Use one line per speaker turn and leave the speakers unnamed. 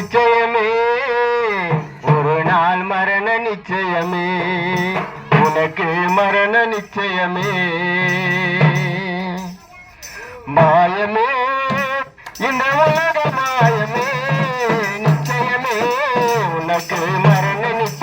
நிச்சயமே. ஒரு நாள் மரண நிச்சயமே. உனக்கு மரண நிச்சயமே. மாயமே இந்த உலக மாயமே. நிச்சயமே உனக்கு மரண நிச்சயம்.